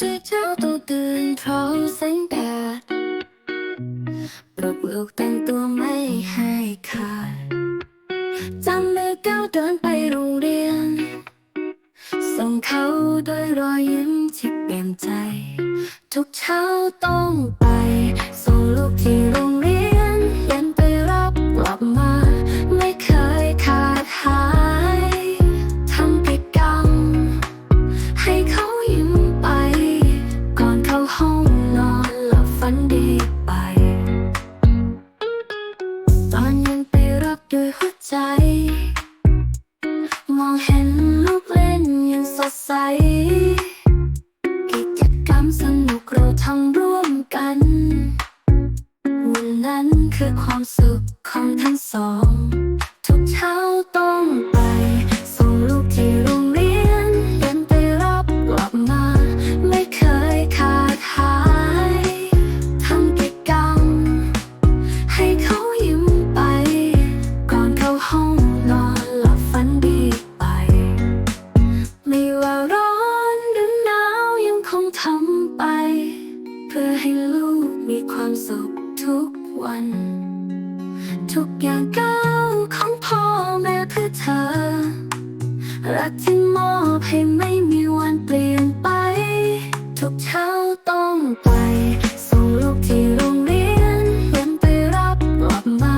ตื่นเช้าต้องตื่นพร้อมแสงแดดปลุกลูกแต่งตัวไม่ให้ขาดจำมือก้าวเดินไปโรงเรียน ส่งเขาด้วยรอยยิ้มที่เปลี่ยนใจ ทุกเช้าต้องไป นดีไป ตอนย็นไปรับด้วยหัวใจ มองเห็นลูกเล่นยังสดใส กิจกรรมสนุกเราทำร่วมกัน วันนั้นคือความสุขของทั้งสอง ทุกเช้าต้อง ทุกวัน ทุกอย่างก้าวของพ่อแม่เพื่อเธอ รักที่มอบให้ไม่มีวันเปลี่ยนไป ทุกเช้าต้องไป ส่งลูกที่โรงเรียนเดินไปรับกลับมา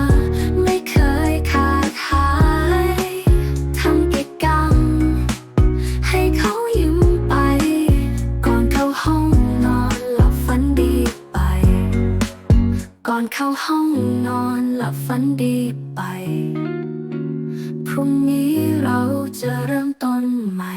ไม่เคยขาดหาย ทำกิจกรรม ให้เขายิ้ม อนเข้าห้องนอนหลับฝันดีไป พรุ่งนี้เราจะเริ่มต้นใหม่